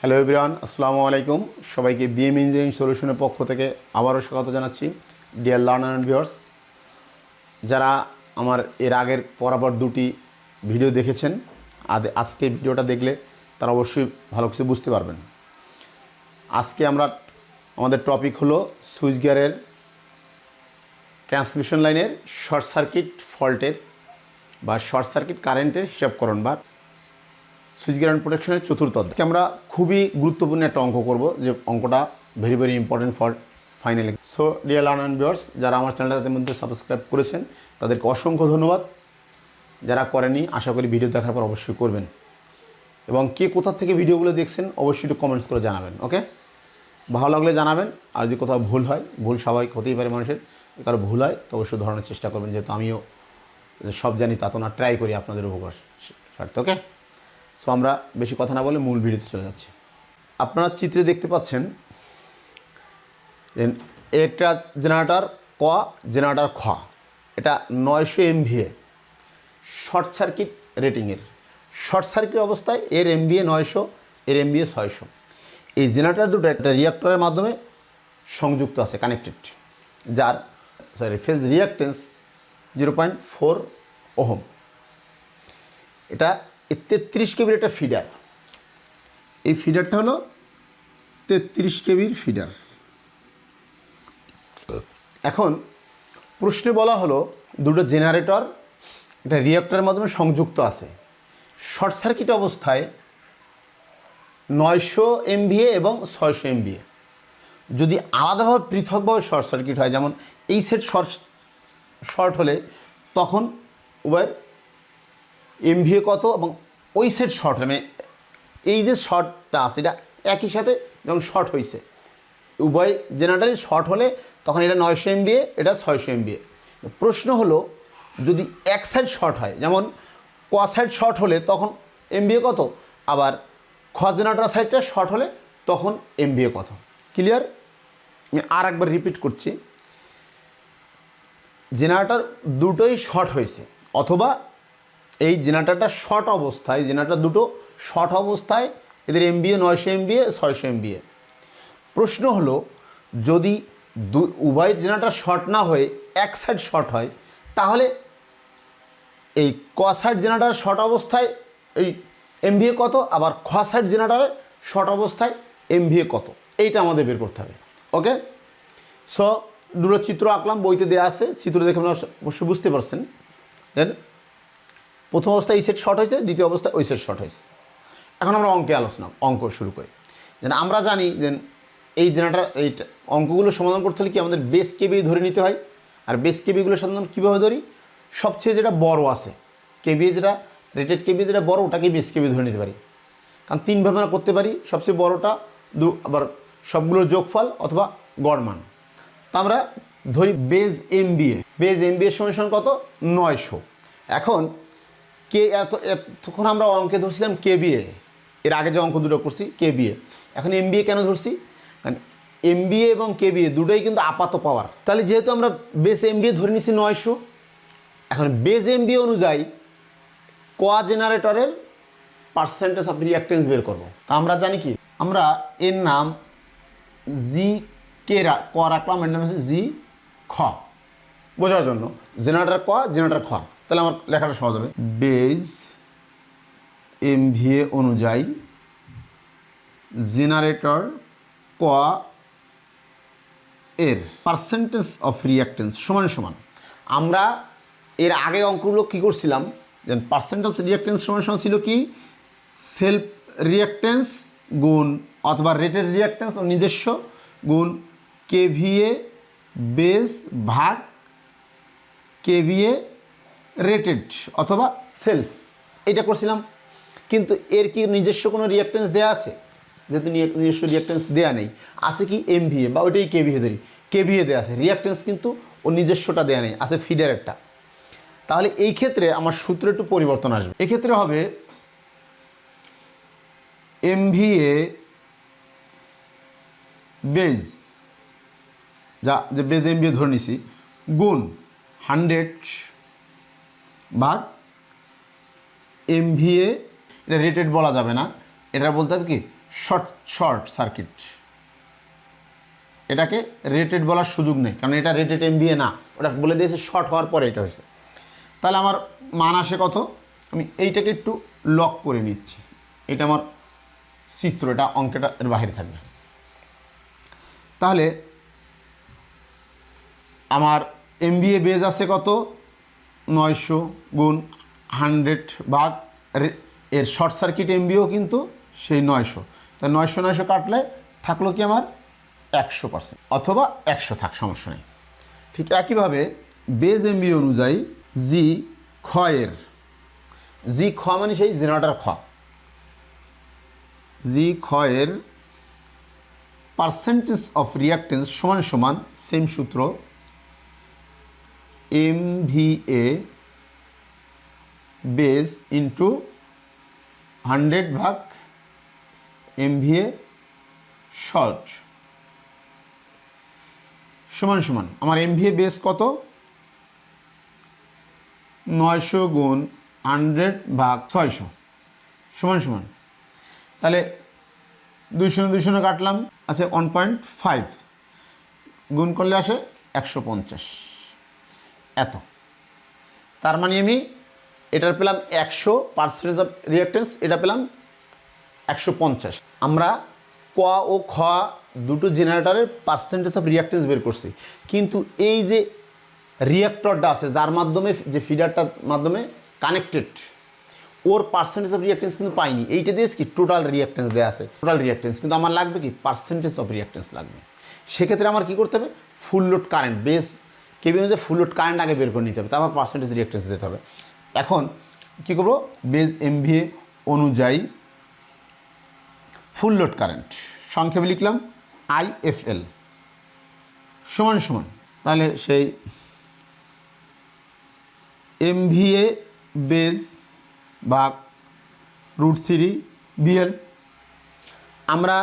Hello everyone আসসালামু আলাইকুম সবাইকে বিএম ইঞ্জিনিয়ারিং সলিউশনের পক্ষ থেকে আবারও স্বাগত জানাচ্ছি। ডিয়ার লার্নার অ্যান্ড ভিউয়ার্স যারা আমার এর আগের পরাপর দুটি ভিডিও দেখেছেন আজকে ভিডিওটা দেখলে তারা অবশ্যই ভালো কিছু বুঝতে পারবেন। আজকে আমরা আমাদের টপিক হলো সুইচ গিয়ারের ট্রান্সমিশন লাইনের শর্ট সার্কিট ফল্টের বা শর্ট সার্কিট কারেন্টের হিসাবকরণ বা সুইচ গিয়ার অ্যান্ড প্রোটেকশনের চতুর্থ অধ্যায়। আমরা খুবই গুরুত্বপূর্ণ একটা অঙ্ক করব, যে অঙ্কটা very very important for finally so dear learn viewers যারা আমার চ্যানেলটা তাদের মধ্যে সাবস্ক্রাইব করেছেন, তাদেরকে অসংখ্য ধন্যবাদ। যারা করেনি আশা করি ভিডিও দেখার পর অবশ্যই করবেন। এবং কে কোথা থেকে ভিডিওগুলো দেখছেন, অবশ্যই একটু কমেন্টস করে জানাবেন ওকে ভালো লাগলে জানাবেন, আর যদি কোথাও ভুল হয়, ভুল স্বাভাবিক হতেই পারে মানুষের কারও ভুল হয়, তো অবশ্যই ধরানোর চেষ্টা করবেন, যেহেতু আমিও সব জানি, তা তো না ট্রাই করি আপনাদের উপকার স্বার্থে ওকে সো আমরা বেশি কথা না বলে মূল ভিডিওতে চলে যাচ্ছি। আপনারা চিত্রে দেখতে পাচ্ছেন একটা জেনারেটার ক জেনারেটার খ। এটা নয়শো এমভিএ শর্ট সার্কিট রেটিংয়ের শর্ট সার্কিট অবস্থায় এর এমবিএ নয়শো, এর এমবিএ ছয়শো। এই জেনারেটার দুটো একটা রিয়াক্টরের মাধ্যমে সংযুক্ত আছে কানেক্টেড যার sorry phase reactance zero point four ohm এটা তেত্রিশ কেবির একটা ফিডার এই ফিডারটা হলো তেত্রিশ কেবির ফিডার এখন প্রশ্নে বলা হলো, দুটো জেনারেটর একটা রিয়েক্টরের মাধ্যমে সংযুক্ত আছে। শর্ট সার্কিট অবস্থায় নয়শো এমভিএ এবং ছয়শো এমভিএ যদি আলাদাভাবে পৃথকভাবে শর্ট সার্কিট হয়, যেমন এই সেট শর্ট শর্ট হলে, তখন উভয়ের এমভিএ কত এবং ওই সেট শর্ট মানে এই যে শর্টটা আছে, এটা একই সাথে যখন শর্ট হয়েছে উভয় জেনারেটারই শর্ট হলে তখন এটা নয়শো এমবিএ এটা ছয়শো এমবিএ প্রশ্ন হলো, যদি এক সাইড শর্ট হয়, যেমন ক সাইড শর্ট হলে তখন এমবিএ কত? আবার খ জেনারেটার সাইডটা শর্ট হলে তখন এমবিএ কত? ক্লিয়ার আমি আর একবার রিপিট করছি। জেনারেটার দুটোই শর্ট হয়েছে অথবা এই জেনারেটারটা শর্ট অবস্থায় জেনারেটার দুটো শর্ট অবস্থায়, এদের এমবিএ নয়শো এমবিএ ছয়শো এমবিএ প্রশ্ন হলো, যদি দু, উভয় জেনারেটার শর্ট না হয়ে এক সাইড শর্ট হয়, তাহলে এই ক সাইড জেনারেটার শর্ট অবস্থায় এই এমভিএ কত, আবার খ সাইড জেনারেটারের শর্ট অবস্থায় এমভিএ কত? এইটা আমাদের বের করতে হবে ওকে সো দুটো চিত্র আঁকলাম, বইতে দেওয়া আছে, চিত্র দেখে আপনারা বুঝতে পারছেন। দেন প্রথম অবস্থায় এই সেট শর্ট হয়েছে, দ্বিতীয় অবস্থায় ওই সেট শর্ট হয়েছে। এখন আমরা অঙ্কে আলোচনা, অঙ্ক শুরু করি। যেন আমরা জানি যে এই জেনারেটার এই অঙ্কগুলো সমাধান করতে হলে কি আমাদের বেস কেবি ধরে নিতে হয়? আর বেস কেবিগুলো সাধারণ কীভাবে ধরি? সবচেয়ে যেটা বড় আছে কেবি যেটা রেটেড কেবি যেটা বড়, ওটাকেই বেস কেবি ধরে নিতে পারি। কারণ তিনভাবে আমরা করতে পারি, সবচেয়ে বড়টা দু, আবার সবগুলোর যোগফল অথবা গড় মান। তা আমরা ধরি base M VA base M বিএর সমান কত? নয়শো। এখন কে এত, এতক্ষণ আমরা অঙ্কে ধরছিলাম কে বিএ এর আগে যে অঙ্ক দুটো করছি, কে বিএ এখন এম কেন ধরছি? কারণ এম এবং কে বিএ দুটোই কিন্তু আপাত পাওয়ার। তাহলে যেহেতু আমরা বেস এম ধরে নিছি নয়শো, এখন বেস এম অনুযায়ী কোয়া জেনারেটরের পার্সেন্টেজ অফ রিয়াক্টেন্স বের করব। তা আমরা জানি কি? আমরা এর নাম জি কে রা, ক রাখলাম, এর নাম হচ্ছে জি খ। বোঝার জন্য। জেনারেটর ক জেনারেটর খ। তাহলে আমার লেখাটা সহজ হবে। বেজ এমভিএ অনুযায়ী জেনারেটর ক এর পার্সেন্টেজ অফ রিয়াক্টেন্স সমান সমান। আমরা এর আগে অঙ্কগুলো কী করছিলাম? যে পার্সেন্ট অফ রিয়াক্টেন্স সমান সমান ছিল কি? সেলফ রিয়াক্টেন্স গুণ অথবা রেটেড রিয়াক্টেন্স ও নিজস্ব গুণ কেভিএ বেস ভাগ কেভিএ রেটেড অথবা সেলফ। এটা করছিলাম, কিন্তু এর কি নিজস্ব কোনো রিয়াক্টেন্স দেওয়া আছে? যেহেতু নিজস্ব রিয়াক্টেন্স দেওয়া নেই। আছে কি এমভিএ বা ওইটাই কেভিএ ধরি। কেভিএ দেওয়া আছে। রিয়াক্টেন্স কিন্তু ও নিজস্বটা দেওয়া নেই, আছে ফিডার একটা। তাহলে এই ক্ষেত্রে আমার সূত্রে একটু পরিবর্তন আসবে। এক্ষেত্রে হবে এমভিএ বেজ, যা, যে বেজ এমভিএ ধরে নিছি, গুণ হান্ড্রেড ভাগ এমভিএ এটা রেটেড বলা যাবে না। এটা বলতে হবে কি? শর্ট শর্ট সার্কিট এটাকে রেটেড বলার সুযোগ নেই, কারণ এটা রেটেড এমবিএ না। ওটা বলে দিয়েছে শর্ট হওয়ার পরে এটা হয়েছে। তাহলে আমার মান আসে কত? আমি এইটাকে একটু লক করে নিচ্ছি। এটা আমার চিত্র, এটা অঙ্কটা এর বাইরে থাকবে। তাহলে আমার এমবিএ বেজ আছে কত? নয়শো গুণ হান্ড্রেড ভাগ এর শর্ট সার্কিট এমবিও কিন্তু সেই নয়শো। তা নয়শো নয়শো কাটলে থাকল কি আমার একশো পার্সেন্ট, অথবা একশো থাক, সমস্যা নেই। ঠিক একইভাবে বেজ এমবি অনুযায়ী জি ক্ষয়ের জি খ মানে সেই জেনারেটার খ। জি ক্ষয়ের পার্সেন্টেজ অফ রিয়াক্টেন্স সমান সমান সেম সূত্র M V A base into hundred ভাগ এম ভি এ শর্ট সমান সমান, আমার এম ভি এ বেস কত? নয়শো গুণ হান্ড্রেড ভাগ ছয়শো। সমান সমান। তাহলে দুই শূন্য দুই শূন্য কাটলাম আচ্ছা ওয়ান পয়েন্ট ফাইভ গুণ করলে আসে একশো পঞ্চাশ। এত। তার মানে আমি এটার পেলাম একশো পার্সেন্টেজ অফ রিয়াক্টেন্স এটা পেলাম একশো পঞ্চাশ। আমরা ক ও খ দুটো জেনারেটরের পার্সেন্টেজ অফ রিয়াক্টেন্স বের করছি। কিন্তু এই যে রিয়াক্টরটা আছে, যার মাধ্যমে যে ফিডারটার মাধ্যমে কানেক্টেড ওর পার্সেন্টেজ অফ রিয়াক্টেন্স কিন্তু পাইনি। এইটা দিয়েছে কি টোটাল রিয়াক্টেন্স দেওয়া আছে? টোটাল রিয়াক্টেন্স কিন্তু আমার লাগবে কি? পার্সেন্টেজ অফ রিয়াক্টেন্স লাগবে। সেক্ষেত্রে আমার কি করতে হবে? ফুল লোড কারেন্ট বেস কেবিন যে ফুল লোড কারেন্ট আগে বের করে নিতে হবে, তারপর পার্সেন্টেজ রিয়াক্টেন্স যেতে হবে। এখন কি করব? বেস এমভিএ অনুযায়ী ফুল লোড কারেন্ট সংক্ষেপে লিখলাম আইএফএল সমান সমান, তাহলে সেই এমভিএ বেজ বা রুট থ্রি বিএল আমরা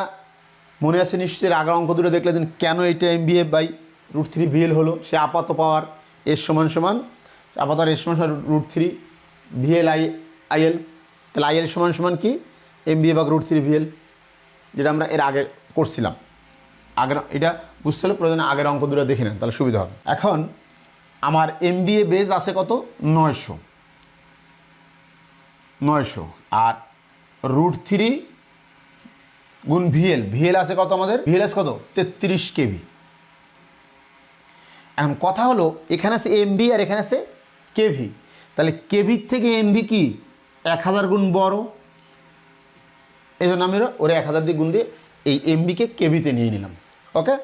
মনে আছে নিশ্চয়ই আগের অঙ্ক দুটো দেখলে কেন এটা MVA by root three VL হলো, সে আপাত পাওয়ার এর সমান সমান আপাতত এর সমান সমান root three VL I, IL. তাহলে আইএল সমান সমান কি? এমবিএ বা রুট থ্রি ভিএল, যেটা আমরা এর আগে করছিলাম। আগের, এটা বুঝতে হলে প্রয়োজনে আগের অঙ্ক দুটো দেখে নেন, তাহলে সুবিধা হবে। এখন, আমার এমবিএ বেজ আছে কত? নয়শো। নয়শো। আর রুট থ্রি গুণ ভিএল ভিএল আছে কত আমাদের? ভিএল আছে কত? তেত্রিশ কেভি। এখন কথা হলো, এখানে আছে এমবি আর এখানে আছে কেভি তাহলে কেভির থেকে এমবি কি? এক হাজার গুণ বড়। এই জন্য আমি ওরা এক হাজার দিয়ে গুণ দিয়ে এই এমবিকে কেভিতে নিয়ে নিলাম। ওকে?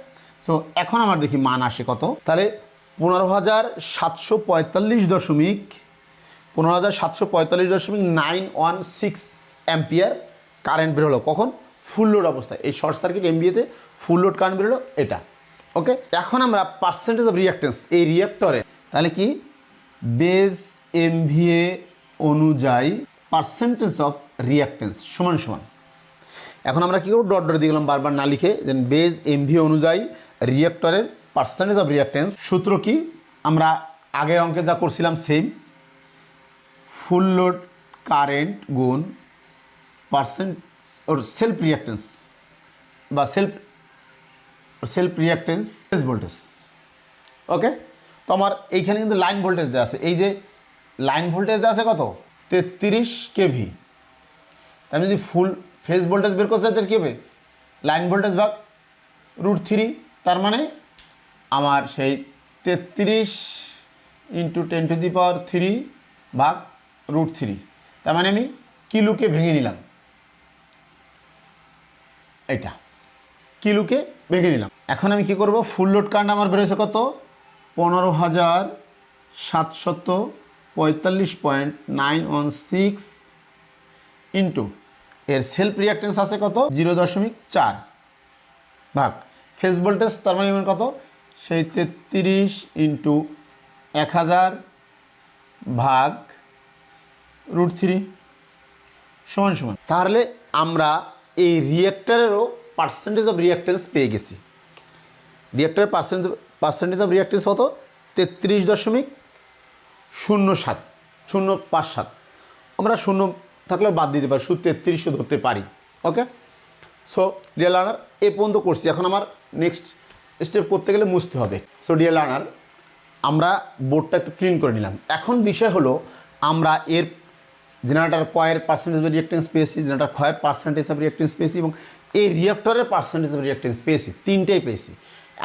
তো এখন আমার দেখি মান আসে কত। তাহলে পনেরো হাজার সাতশো পঁয়তাল্লিশ দশমিক, পনেরো হাজার সাতশো পঁয়তাল্লিশ দশমিক nine one six ampere current বেরোলো কখন? ফুল লোড অবস্থায়। এই শর্ট সার্কিট এমবিএতে ফুল লোড কারেন্ট বেরোলো এটা। ওকে এখন আমরা পার্সেন্টেজ অফ রিয়াক্টেন্স এই রিয়াক্টরে তাহলে কি? বেস এমভিএ অনুযায়ী পার্সেন্টেজ অফ রিয়াক্টেন্স সমান সমান। এখন আমরা কী করব? ডট ডট দিয়ে গেলাম বারবার না লিখে দেন বেজ এমভি অনুযায়ী রিয়াক্টরের পার্সেন্টেজ অফ রিয়াক্টেন্স সূত্র কি? আমরা আগের অঙ্কে যা করছিলাম সেম ফুল লোড কারেন্ট গুণ পার্সেন্ট ওর সেলফ রিয়াক্টেন্স বা self self reactance cells voltage okay তো আমার এইখানে কিন্তু লাইন ভোল্টেজ দেওয়া আছে। এই যে লাইন ভোল্টেজ দেওয়া আছে কত? তেত্রিশ কেভি। আমি যদি ফুল ফেজ ভোল্টেজ বের করতে তাহলে কী হবে? লাইন ভোল্টেজ ভাগ রুট থ্রি তার মানে আমার সেই তেত্রিশ into ten to the power three ভাগ রুট থ্রি তার মানে আমি কিলোকে ভেঙে নিলাম। এটা কিলোকে ভেঙে নিলাম এখন আমি কি করব? ফুল লোড কারেন্ট আমার বেরোছে কত? পনেরো হাজার সাতশত পঁয়তাল্লিশ point nine one six into. এর সেলফ রিয়াক্টেন্স আছে কত? জিরো দশমিক চার। ভাগ। ফেস ভোল্টেজ তার মানে কত? সেই তেত্রিশ ইন্টু এক হাজার ভাগ রুট থ্রি সমান সমান। তাহলে আমরা এই রিয়েক্টারেরও পার্সেন্টেজ অফ রিয়াক্টেন্স পেয়ে গেছি। রিয়েক্টারের পার্সেন্ট পার্সেন্টেজ অফ রিয়াক্টেন্স কত? তেত্রিশ দশমিক শূন্য সাত, শূন্য পাঁচ সাত। আমরা শূন্য থাকলে বাদ দিতে পারি, শুধু তেত্রিশও ধরতে পারি ওকে সো ডিয়ার লার্নার এ পর্যন্ত করছি। এখন আমার নেক্সট স্টেপ করতে গেলে মুছতে হবে। সো ডিয়ার লার্নার আমরা বোর্ডটা একটু ক্লিন করে নিলাম। এখন বিষয় হলো, আমরা এর জেনারেটার কয়ের পার্সেন্টেজ অফ রিয়েক্টেন্স পেয়েছি জেনারেটার ক্ষয়ের পার্সেন্টেজ অফ রিয়েক্টেন্স পেয়েছি এবং এই রিয়েক্টরের পার্সেন্টেজ অফ রিয়েক্টেন্স পেয়েছি, তিনটেই পেয়েছি।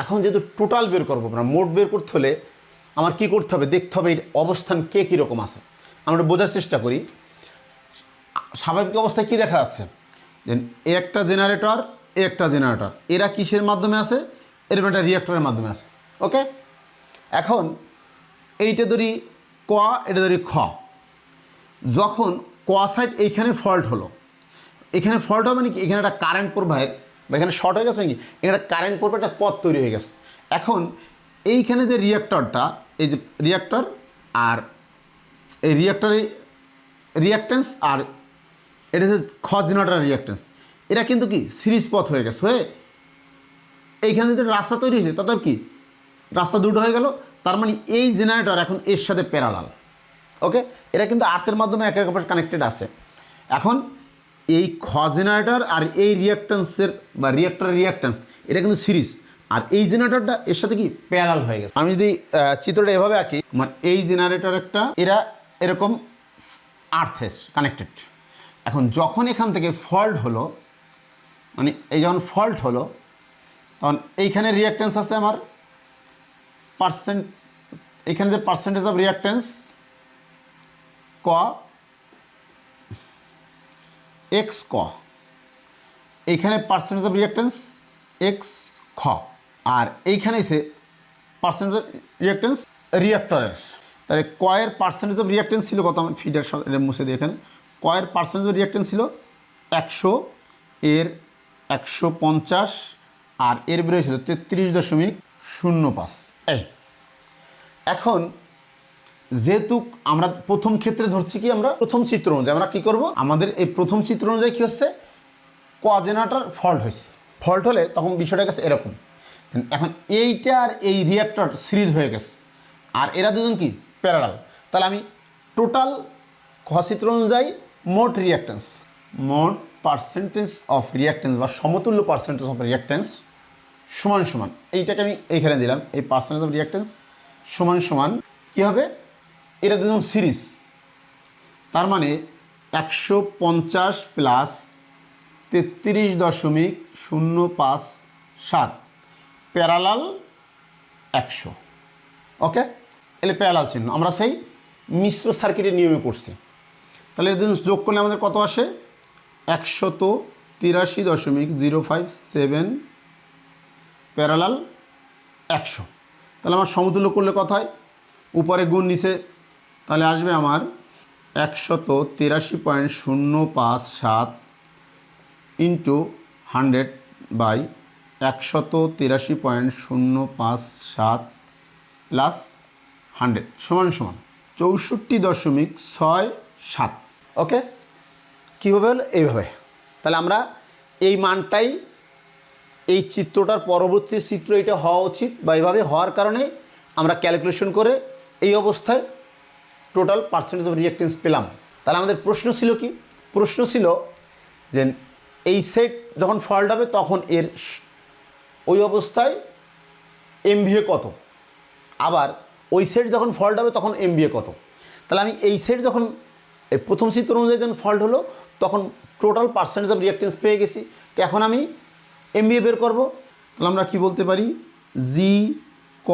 এখন যেহেতু টোটাল বের করব আমরা, মোট বের করতে হলে আমার কী করতে হবে, দেখতে হবে এর অবস্থান কে কীরকম আছে। আমরা বোঝার চেষ্টা করি। স্বাভাবিক অবস্থায় কী দেখা যাচ্ছে? একটা জেনারেটর একটা জেনারেটর এরা কিসের মাধ্যমে আছে? এরকম একটা রিয়েক্টরের মাধ্যমে আছে। ওকে এখন এইটা ধরি ক, এটা ধরি খ। যখন ক সাইড এইখানে ফল্ট হলো এখানে ফল্ট হবে মানে কি? এখানে একটা কারেন্ট প্রবাহের বা এখানে শর্ট হয়ে গেছে নাকি এখানে কারেন্ট প্রবাহ, একটা পথ তৈরি হয়ে গেছে। এখন এইখানে যে রিয়াক্টরটা এই যে রিয়াক্টর আর এই রিয়াক্টরের রিয়াক্টেন্স আর এটা হচ্ছে খ জেনারেটার রিয়াক্টেন্স এটা কিন্তু কি? সিরিজ পথ হয়ে গেছে। হয়ে এইখানে যদি রাস্তা তৈরি হয়েছে তত কি? রাস্তা দুটো হয়ে গেল। তার মানে এই জেনারেটর এখন এর সাথে প্যারালাল ওকে এটা কিন্তু আর্থের মাধ্যমে একে অপরের কানেক্টেড আছে। এখন এই খ আর এই রিয়াক্টেন্সের বা রিয়াক্টর রিয়াক্টেন্স এটা কিন্তু সিরিজ আর এই জেনারেটরটা এর সাথে কি প্যারাল হয়ে গেছে? আমি যদি চিত্রটা এভাবে আঁকি মানে এই জেনারেটর একটা, এরা এরকম আর্থের কানেক্টেড এখন যখন এখান থেকে ফল্ট হলো মানে এই যখন ফল্ট হলো, তখন এইখানে রিয়াক্টেন্স আছে আমার পার্সেন্ট এখানে যে পার্সেন্টেজ অফ রিয়াক্টেন্স ক এক্স ক। এইখানে পার্সেন্টেজ অফ রিয়াক্টেন্স এক্স খ। আর এইখানে এসে পার্সেন্টেজ অফ রিয়াক্টেন্স রিয়াক্টরের তাহলে কয়ের পার্সেন্টেজ অফ রিয়াক্টেন্স ছিল কত? আমি ফিডার এটা মুছে দিই এখানে। কয়ের পার্সেন্টেজ অফ রিয়াক্টেন্স ছিল একশো, এর একশো পঞ্চাশ, আর এর বেরোয় ছিল তেত্রিশ দশমিক শূন্য পাঁচ। এই। এখন যেহেতু আমরা প্রথম ক্ষেত্রে ধরছি কি, আমরা প্রথম চিত্র অনুযায়ী, আমরা কি করব? আমাদের এই প্রথম চিত্র অনুযায়ী কি হচ্ছে? কোয়াজেনাটার ফল্ট হয়েছে। ফল্ট হলে তখন বিষয়টা গেছে এরকম। এখন এইটা আর এই রিয়াক্টর সিরিজ হয়ে গেছে। আর এরা দুজন কি? প্যারালাল। তাহলে আমি টোটাল চিত্র অনুযায়ী মোট রিয়াক্টেন্স, মোট পার্সেন্টেজ অফ রিয়াক্টেন্স বা সমতুল্য পার্সেন্টেজ অফ রিয়াক্টেন্স সমান সমান, এইটাকে আমি এইখানে দিলাম, এই পার্সেন্টেজ অফ রিয়াক্টেন্স সমান সমান কী হবে? এটা দুজন সিরিজ। তার মানে একশো পঞ্চাশ প্লাস তেত্রিশ দশমিক শূন্য পাঁচ সাত। প্যারালাল একশো। ওকে? এলে প্যারালাল চিহ্ন। আমরা সেই মিশ্র সার্কিটের নিয়মে করছি। তাহলে এদের যোগ করলে আমাদের কত আসে? একশত তিরাশি দশমিক জিরো ফাইভ সেভেন প্যারালাল একশো। তাহলে আমার সমতুল্য করলে কত হয়? উপরে গুণ নিচে তাহলে আসবে আমার একশত তিরাশি পয়েন্ট শূন্য পাঁচ সাত ইন্টু হান্ড্রেড বাই একশত তিরাশি পয়েন্ট শূন্য পাঁচ সাত প্লাস হান্ড্রেড সমান সমান চৌষট্টি দশমিক ছয় সাত। ওকে কীভাবে হলো? এইভাবে। তাহলে আমরা এই মানটাই, এই চিত্রটার পরবর্তী চিত্র এটা হওয়া উচিত বা এইভাবে হওয়ার কারণে আমরা ক্যালকুলেশন করে এই অবস্থায় টোটাল পার্সেন্টেজ অফ রিয়েক্টেন্স পেলাম। তাহলে আমাদের প্রশ্ন ছিল কি? প্রশ্ন ছিল যে এই সেট যখন ফল্ট হবে তখন এর ওই অবস্থায় এমভিএ কত? আবার ওই সেট যখন ফল্ট হবে তখন এমবিএ কত? তাহলে আমি এই সেট যখন, এই প্রথম চিত্র অনুযায়ী যখন ফল্ট হলো, তখন টোটাল পার্সেন্টেজ অফ রিয়াক্টেন্স পেয়ে গেছি। তো এখন আমি এমবিএ বের করব। তাহলে আমরা কি বলতে পারি? জি, ক,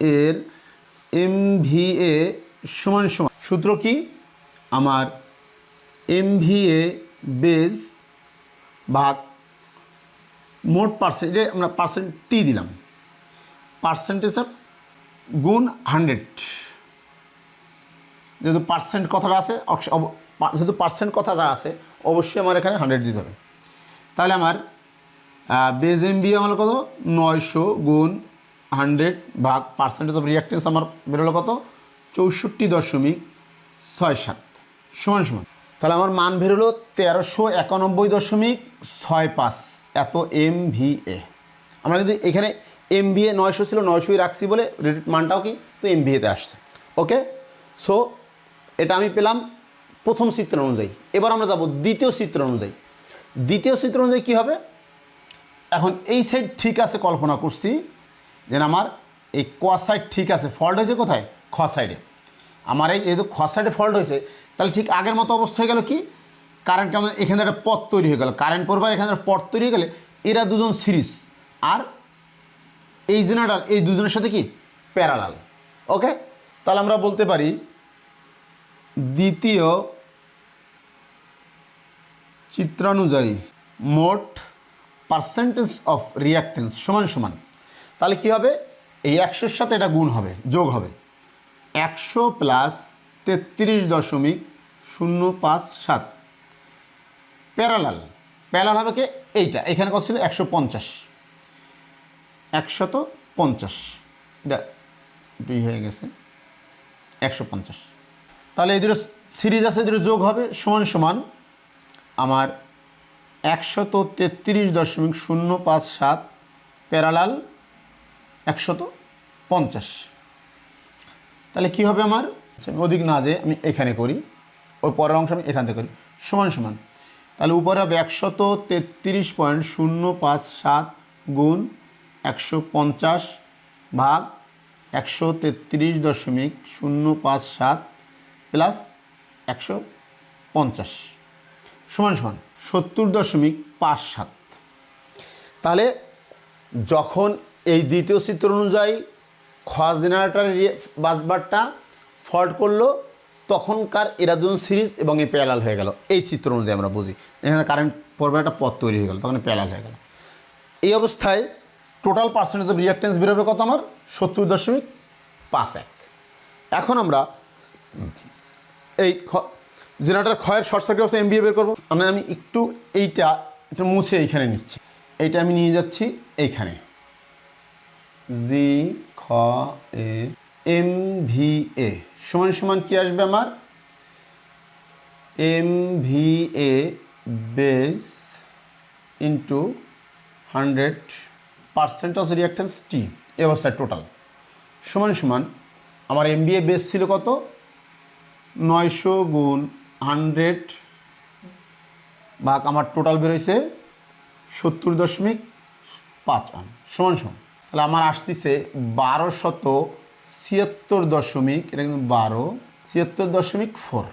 এর এম এমভিএ সমান সমান। সূত্র কি? আমার এমভিএ বেজ ভাগ মোট পার্সেন্ট আমরা পার্সেন্ট টি দিলাম। পার্সেন্টেজ অফ গুণ হান্ড্রেড যেহেতু পার্সেন্ট কথাটা আছে যেহেতু পার্সেন্ট কথা যা আছে, অবশ্যই আমার এখানে হান্ড্রেড দিতে হবে। তাহলে আমার বেজ এম বি আমার কত? নয়শো গুণ হান্ড্রেড ভাগ পার্সেন্টেজ অফ রিয়াক্টেন্স আমার বেরোলো কত? চৌষট্টি দশমিক ছয় সাত। সমান সমান। তাহলে আমার মান বেরোলো তেরোশো একানব্বই দশমিক ছয় পাঁচ, এত এম ভি এ আমরা কিন্তু এখানে এম বি এ নয়শো ছিল, নয়শোই রাখছি বলে রেটেড মানটাও কি? তো এম বি এতে আসছে। ওকে? সো এটা আমি পেলাম প্রথম চিত্র অনুযায়ী। এবার আমরা যাব দ্বিতীয় চিত্র অনুযায়ী। দ্বিতীয় চিত্র অনুযায়ী কী হবে? এখন এই সাইড ঠিক আছে কল্পনা করছি যে আমার এই ক সাইড ঠিক আছে ফল্ট হয়েছে কোথায়? খ সাইডে আমার এই যেহেতু খ সাইডে ফল্ট হয়েছে, তাহলে ঠিক আগের মতো অবস্থা হয়ে গেল কি? কারেন্ট আমাদের এখানে একটা পথ তৈরি হয়ে গেল। কারেন্ট পড়বার এখানে একটা পথ তৈরি হয়ে গেলে এরা দুজন সিরিজ। আর এই জেনারেটার, এই দুজনের সাথে কি? প্যারালাল ওকে তাহলে আমরা বলতে পারি, দ্বিতীয় চিত্রানুযায়ী মোট পার্সেন্টেজ অফ রিয়াক্টেন্স সমান সমান। তাহলে কি হবে? এই একশোর সাথে এটা গুণ হবে, যোগ হবে। একশো প্লাস তেত্রিশ দশমিক শূন্য পাঁচ সাত। প্যারালাল। প্যারাল হবে কি? এইটা। এখানে কত ছিল? একশো পঞ্চাশ। একশত পঞ্চাশ। এটা দুই হয়ে গেছে। একশো পঞ্চাশ। তাহলে এই দুটো সিরিজ আছে দুটো যোগ হবে সমান সমান আমার একশত তেত্রিশ দশমিক শূন্য পাঁচ সাত প্যারালাল একশত পঞ্চাশ। তাহলে কী হবে আমার? আমি ওদিক না যে আমি এখানে করি, ওই পরের অংশ আমি এখান থেকে করি। সমান সমান। তাহলে উপরে হবে একশত তেত্রিশ পয়েন্ট শূন্য পাঁচ সাত গুণ একশো পঞ্চাশ ভাগ একশো তেত্রিশ দশমিক শূন্য পাঁচ সাত প্লাস একশো পঞ্চাশ। সমান সমান। সত্তর দশমিক পাঁচ সাত। তাহলে যখন এই দ্বিতীয় চিত্র অনুযায়ী খ জেনারেটারের বাসবারটা ফল্ট করল, তখনকার এরা দুজন সিরিজ এবং এই প্যারাল হয়ে গেল। এই চিত্র অনুযায়ী আমরা বুঝি। এখানে কারেন্ট পড়বে একটা পথ তৈরি হয়ে গেল, তখন প্যারাল হয়ে গেল। এই অবস্থায় টোটাল পার্সেন্টেজ অফ রিয়াক্টেন্স বেরোবে কত আমার? সত্তর দশমিক পাঁচ এক। এখন আমরা এই জেনারেটার ক্ষয়ের শর্ট সার্কিট অবস্থা এমবিএ বের করব। মানে আমি একটু এইটা একটু মুছে এইখানে নিচ্ছি। এইটা আমি নিয়ে যাচ্ছি এইখানে। জি এ এম ভি এ সমান সমান কি আসবে আমার? M V A base into hundred percent of reactance টি এই অবস্থায় টোটাল। সমান সমান, আমার এম বি এ বেস ছিল কত? নয়শো গুণ হান্ড্রেড ভাগ আমার টোটাল বেরোইছে সত্তর দশমিক পাঁচ আন সমান সমান। তাহলে আমার আসতেছে বারো শত ছিয়াত্তর দশমিক, এটা কিন্তু বারো, ছিয়াত্তর দশমিক ফোর।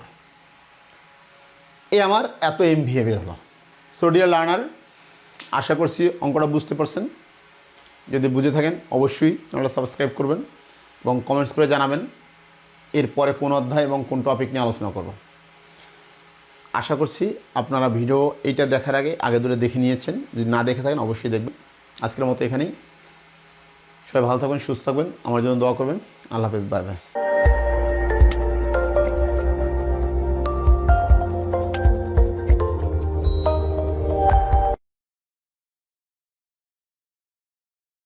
এই আমার এত এম ভি বের হলো। সোডিয়া লার্নার, আশা করছি অঙ্কটা বুঝতে পারছেন। যদি বুঝে থাকেন, অবশ্যই চ্যানেলটা সাবস্ক্রাইব করবেন এবং কমেন্টস করে জানাবেন। এরপরে কোন অধ্যায় এবং কোন টপিক নিয়ে আলোচনা করব। আশা করছি আপনারা ভিডিও এইটা দেখার আগে আগে দূরে দেখে নিয়েছেন। যদি না দেখে থাকেন, অবশ্যই দেখবেন। আজকের মতো এখানেই। সবাই ভালো থাকবেন সুস্থ থাকবেন। আমার জন্য দোয়া করবেন। আল্লাহ হাফেজ বাই বাই।